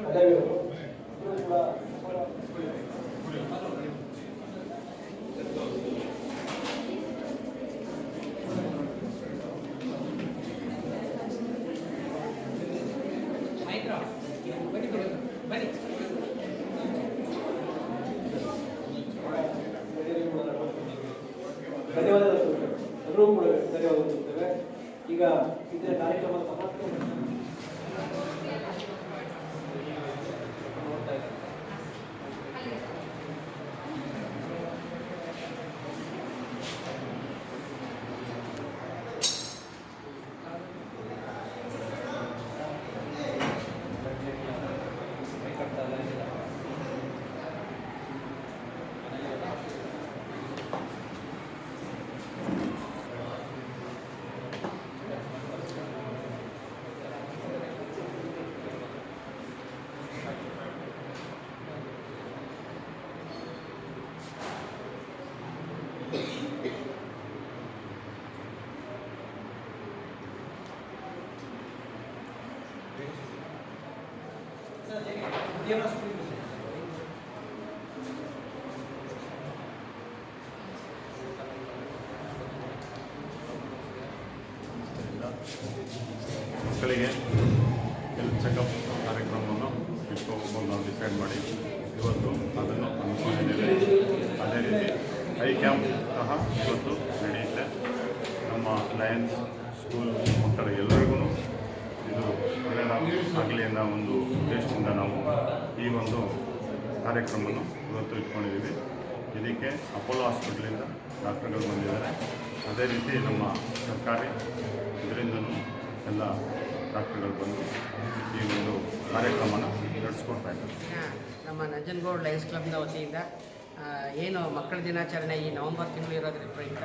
ಮಹದೇವಸ್ವಾಮಿ ಧನ್ಯವಾದಗಳು ಎಲ್ಲರೂ ಕೂಡ ಧನ್ಯವಾದಗಳು ಹೇಳ್ತೇವೆ ಈಗ ಇದೇ ಕಾರ್ಯಕ್ರಮದ ಸಮಾಪ್ತಿ. ಮಕ್ಕಳಿಗೆ ಹೆಲ್ತ್ ಚೆಕಪ್ ಕಾರ್ಯಕ್ರಮವನ್ನು ಇಟ್ಕೋಬೇಕು ನಾವು ಡಿಸೈಡ್ ಮಾಡಿ ಇವತ್ತು ಅದನ್ನು ಅನುಕೂಲ ಅದೇ ರೀತಿ ಐ ಕ್ಯಾಂಪ್ ಸಹ ಇವತ್ತು ನಡೆಯುತ್ತೆ. ನಮ್ಮ ಲಯನ್ಸ್ ಸ್ಕೂಲ್ ಮಕ್ಕಳ ಎಲ್ಲರಿಗೂ ಇದು ಒಳ್ಳೆಯದಾಗಲಿ ಅನ್ನೋ ಒಂದು ಉದ್ದೇಶದಿಂದ ನಾವು ಈ ಒಂದು ಕಾರ್ಯಕ್ರಮವನ್ನು ಇವತ್ತು ಇಟ್ಕೊಂಡಿದ್ದೀವಿ. ಇದಕ್ಕೆ ಅಪೋಲೋ ಹಾಸ್ಪಿಟ್ಲಿಂದ ಡಾಕ್ಟರ್ಗಳು ಬಂದಿದ್ದಾರೆ. ಅದೇ ರೀತಿ ನಮ್ಮ ಸರ್ಕಾರಿ ಇದರಿಂದಲೂ ಎಲ್ಲ ಡಾಕ್ಟರ್ಗಳು ಬಂದು ಈ ಒಂದು ಕಾರ್ಯಕ್ರಮನ ನಡೆಸ್ಕೊಡ್ತಾ ಇದ್ದಾರೆ. ನಮ್ಮ ನಂಜನಗೌಡ ಲಯನ್ಸ್ ಕ್ಲಬ್ನ ವತಿಯಿಂದ ಏನು ಮಕ್ಕಳ ದಿನಾಚರಣೆ ಈ ನವೆಂಬರ್ ತಿಂಗಳು ಇರೋದ್ರ ಪ್ರಯುಕ್ತ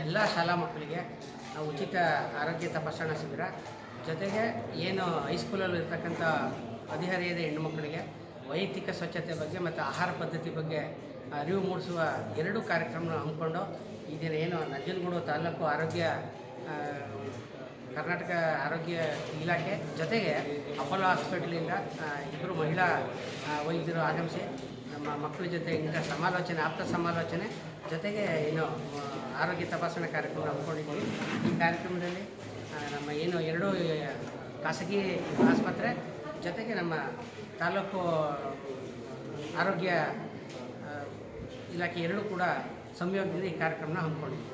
ಎಲ್ಲ ಶಾಲಾ ಮಕ್ಕಳಿಗೆ ನಾವು ಉಚಿತ ಆರೋಗ್ಯ ತಪಾಸಣಾ ಶಿಬಿರ ಜೊತೆಗೆ ಏನು ಹೈಸ್ಕೂಲಲ್ಲಿ ಇರ್ತಕ್ಕಂಥ ಹದಿಹರೆಯದ ಹೆಣ್ಣು ಮಕ್ಕಳಿಗೆ ವೈಯಕ್ತಿಕ ಸ್ವಚ್ಛತೆ ಬಗ್ಗೆ ಮತ್ತು ಆಹಾರ ಪದ್ಧತಿ ಬಗ್ಗೆ ಅರಿವು ಮೂಡಿಸುವ ಎರಡು ಕಾರ್ಯಕ್ರಮ ಹಮ್ಮಿಕೊಂಡು ಈ ದಿನ ಏನು ನಂಜನಗೂಡು ತಾಲೂಕು ಆರೋಗ್ಯ ಕರ್ನಾಟಕ ಆರೋಗ್ಯ ಇಲಾಖೆ ಜೊತೆಗೆ ಅಪೋಲೋ ಹಾಸ್ಪಿಟಲಿಂದ ಇಬ್ಬರು ಮಹಿಳಾ ವೈದ್ಯರು ಆಗಮಿಸಿ ನಮ್ಮ ಮಕ್ಕಳ ಜೊತೆ ಇಂಥ ಸಮಾಲೋಚನೆ, ಆಪ್ತ ಸಮಾಲೋಚನೆ ಜೊತೆಗೆ ಏನು ಆರೋಗ್ಯ ತಪಾಸಣೆ ಕಾರ್ಯಕ್ರಮ ಹಮ್ಮಿಕೊಂಡಿದ್ದೀವಿ. ಈ ಕಾರ್ಯಕ್ರಮದಲ್ಲಿ ನಮ್ಮ ಏನು ಎರಡು ಖಾಸಗಿ ಆಸ್ಪತ್ರೆ ಜೊತೆಗೆ ನಮ್ಮ ತಾಲೂಕು ಆರೋಗ್ಯ ಇಲಾಖೆ ಎರಡೂ ಕೂಡ ಸಂಯೋಗದಿಂದ ಈ ಕಾರ್ಯಕ್ರಮನ ಹಮ್ಮಿಕೊಂಡಿದ್ವಿ